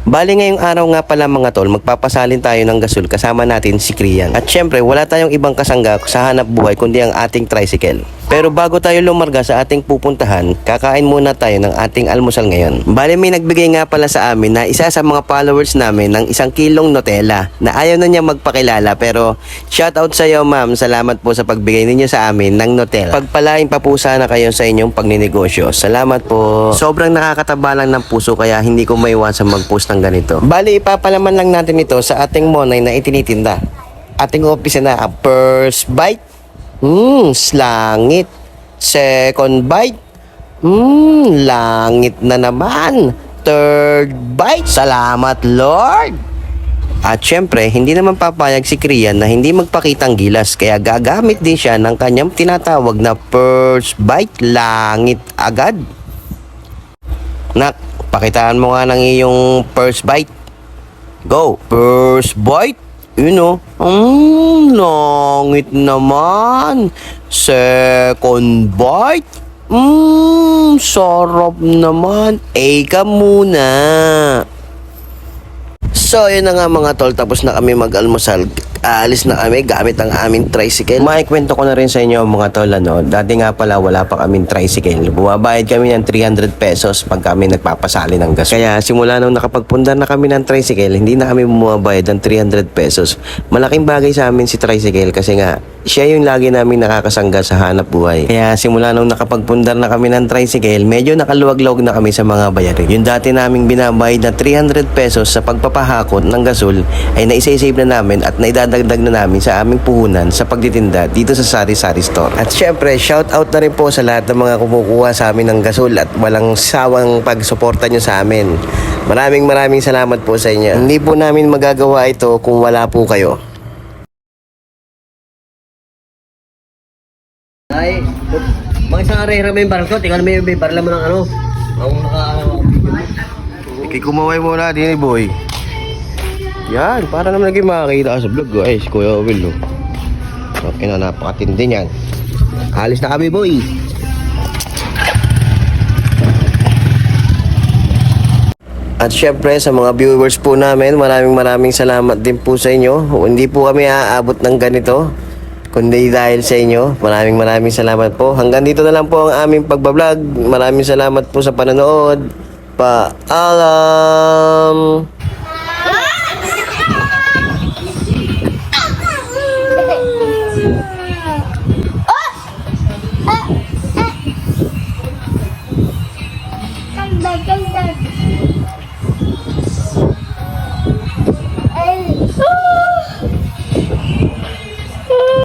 Bali ngayong araw nga pala mga tol, magpapasalin tayo ng gasol kasama natin si Krian. At syempre, wala tayong ibang kasangga sa hanap buhay kundi ang ating tricycle. Pero bago tayo lumarga sa ating pupuntahan, kakain muna tayo ng ating almusal ngayon. Bali may nagbigay nga pala sa amin na isa sa mga followers namin ng isang kilong Nutella na ayaw na niya magpakilala pero shoutout sa iyo ma'am, salamat po sa pagbigay ninyo sa amin ng Nutella. Pagpalain pa po sana kayo sa inyong pagninegosyo. Salamat po. Sobrang nakakataba lang ng puso kaya hindi ko maiwasan mag-post ng ganito. Bali ipapalaman lang natin ito sa ating monay na itinitinda. Ating office na first bite Hmm, slangit. Second bite. Hmm, langit na naman. Third bite. Salamat, Lord. At syempre, hindi naman papayag si Krian na hindi magpakitang gilas kaya gagamit din siya ng kanyang tinatawag na first bite langit agad. Nak, pakitaan mo nga ng iyong first bite. Go! First bite! You know, mm, langit naman. Second bite. Mmm, sarap naman. Eh ka muna. So, yun na nga mga tol. Tapos na kami mag-almusal. Aalis na kami gamit ang aming tricycle. Maikwento ko na rin sa inyo mga tol. Ano, dati nga pala wala pa kaming tricycle. Bumabayad kami ng 300 pesos pag kami nagpapasali ng gas. Kaya simula nung nakapagpundar na kami ng tricycle, hindi na kami bumabayad ng 300 pesos. Malaking bagay sa amin si tricycle kasi nga siya yung lagi namin nakakasangga sa hanap buhay. Kaya simula nung nakapagpundar na kami ng tricycle, medyo nakaluwag-luwag na kami sa mga bayarin. Yung dati naming binabayad na 300 pesos sa pagpapahakot ng gasol ay naisa-save na namin at naidadagdag na namin sa aming puhunan sa pagtitinda dito sa Sari Sari Store. At syempre, shout out na rin po sa lahat ng mga kumukuha sa amin ng gasol at walang sawang pagsuporta nyo sa amin. Maraming maraming salamat po sa inyo. Hindi po namin magagawa ito kung wala po kayo. Ay, mga isang arera mo yung baril ko, tingnan mo yung baril mo ng ano. Ang naka... Kay kumaway muna din boy. Yan, para naman naging makakita ka sa vlog guys, Kuya Will. Oh. Okay na, napakatindi niyan. Alis na kami boy. At syempre sa mga viewers po namin, maraming maraming salamat din po sa inyo. Hindi po kami aabot ng ganito. Kundi dahil sa inyo, maraming maraming salamat po. Hanggang dito na lang po ang aming pagbablog. Maraming salamat po sa panonood. Paalam!